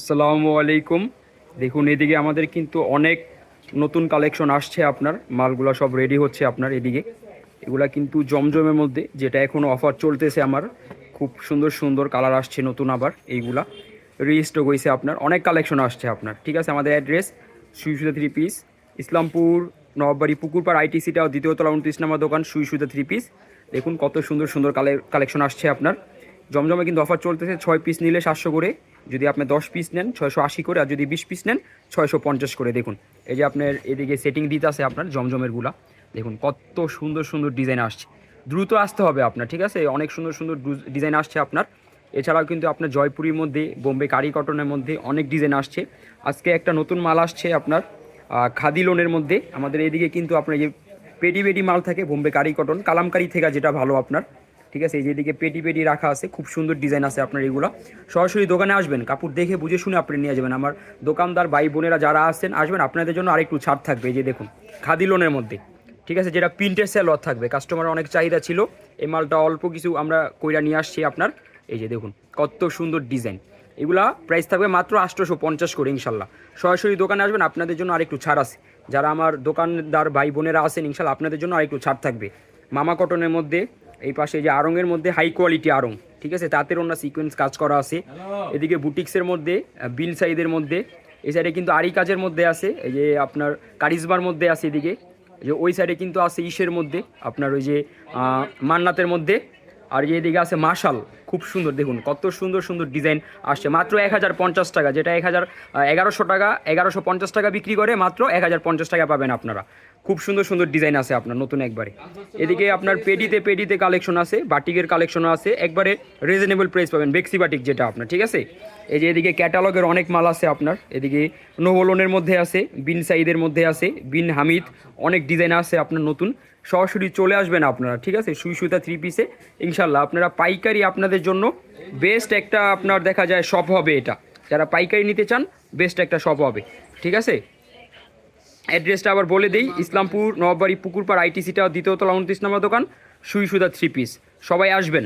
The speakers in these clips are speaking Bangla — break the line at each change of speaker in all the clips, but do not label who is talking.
আসসালামু আলাইকুম। দেখুন, এদিকে আমাদের কিন্তু অনেক নতুন কালেকশন আসছে আপনার। মালগুলা সব রেডি হচ্ছে আপনার এদিকে। এগুলা কিন্তু জমজমের মধ্যে, যেটা এখনও অফার চলতেছে আমার। খুব সুন্দর সুন্দর কালার আসছে নতুন আবার এইগুলা। রিস্টক হয়েছে আপনার। অনেক কালেকশন আসছে আপনার। ঠিক আছে, আমাদের অ্যাড্রেস সুইসুদা থ্রি পিস ইসলামপুর নববাড়ি পুকুরপাড় আইটিসিটাও দ্বিতীয় তলা উনত্রিশ নম্বর দোকান সুইসুদা থ্রি পিস দেখুন, কত সুন্দর সুন্দর কালেকশন আসছে আপনার। জমজমে কিন্তু অফার চলতেছে, ছয় পিস নিলে সাতশো করে। যদি আপনি দশ পিস নেন, ছয়শো আশি করে, আর যদি বিশ পিস নেন, ছয়শো পঞ্চাশ করে। দেখুন, এই যে আপনার এদিকে সেটিং দিতে আছে আপনার জমজমেরগুলা। দেখুন, কত সুন্দর সুন্দর ডিজাইন আসছে। দ্রুত আসতে হবে আপনার, ঠিক আছে? অনেক সুন্দর সুন্দর ডিজাইন আসছে আপনার। এছাড়াও কিন্তু আপনার জয়পুরীর মধ্যে, বোম্বে কারি কটনের মধ্যে অনেক ডিজাইন আসছে। আজকে একটা নতুন মাল আসছে আপনার খাদি লোনের মধ্যে। আমাদের এদিকে কিন্তু আপনার যে পেডি পেডি মাল থাকে, বোম্বে কারি কটন, কালামকারি থেকে যেটা ভালো আপনার। ঠিক আছে? এই যেদিকে পেটি পেটি রাখা আছে, খুব সুন্দর ডিজাইন আছে আপনার এগুলো। সরাসরি দোকানে আসবেন। কাপড় দেখে বুঝে শুনে আপনি নিয়ে যাবেন। আমার দোকানদার, ভাই, বোনেরা যারা আসছেন, আসবেন, আপনাদের জন্য আরেকটু ছাড় থাকবে। এই যে দেখুন, খাদি লোনের মধ্যে। ঠিক আছে? যেটা প্রিন্টের সেলর থাকবে। কাস্টমার অনেক চাহিদা ছিল। এই মালটা অল্প কিছু আমরা কইরা নিয়ে আসছি আপনার। এই যে দেখুন, কত সুন্দর ডিজাইন। এগুলা প্রাইস থাকবে মাত্র আটশোশো পঞ্চাশ করে ইনশাল্লাহ। সরাসরি দোকানে আসবেন, আপনাদের জন্য আরেকটু ছাড় আছে। যারা আমার দোকানদার, ভাই, বোনেরা আছেন, ইনশাল্লাহ আপনাদের জন্য আরেকটু ছাড় থাকবে। মামা কটনের মধ্যে এই পাশে যে আড়ংয়ের মধ্যে হাই কোয়ালিটি আরং ঠিক আছে? তাতে অন্য সিকোয়েন্স কাজ করা আছে। এদিকে বুটিক্সের মধ্যে বিল সাইদের মধ্যে এই সাইডে কিন্তু আরি কাজের মধ্যে আছে এই যে আপনার কারিজমার মধ্যে আছে এদিকে। যে ওই সাইডে কিন্তু আছে ইসের মধ্যে আপনার ওই যে মান্নাতের মধ্যে। আর যে এদিকে আছে মার্শাল খুব সুন্দর, দেখুন, কত সুন্দর সুন্দর ডিজাইন আসছে। মাত্র এক হাজার পঞ্চাশ টাকা, যেটা এক হাজার এগারোশো টাকা, এগারোশো পঞ্চাশ টাকা বিক্রি করে মাত্র এক হাজার পঞ্চাশ টাকা পাবেন আপনারা। খুব সুন্দর সুন্দর ডিজাইন আছে আপনার, নতুন একবারে। এদিকে আপনার পেডিতে পেডিতে কালেকশন আছে, বাটিকের কালেকশনও আছে, একবারে রিজনেবল প্রাইস পাবেন, বেক্সি বাটিক যেটা আপনার, ঠিক আছে? এই যে এদিকে ক্যাটালগের অনেক মাল আছে আপনার, এদিকে নোভলোনের মধ্যে আছে, বিন সাইদের মধ্যে আছে, বিন হামিদ, অনেক ডিজাইন আছে আপনার নতুন। সরাসরি চলে আসবেন আপনারা, ঠিক আছে? সুই সুতা থ্রি পিসে ইনশাল্লাহ আপনারা পাইকারি আপনাদের জন্য বেস্ট একটা আপনার দেখা যায় শপ হবে এটা। যারা পাইকারি নিতে চান, বেস্ট একটা শপ হবে। ঠিক আছে? অ্যাড্রেসটা আবার বলে দিই, ইসলামপুর নবাবাড়ি পুকুরপাড়, আইটিসিটা দ্বিতীয়তলা উনত্রিশ নম্বর দোকান, সুই সুদা থ্রি পিস সবাই আসবেন।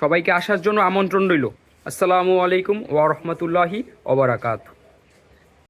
সবাইকে আসার জন্য আমন্ত্রণ রইল। আসসালামু আলাইকুম ওয়া বারাকাতুহু।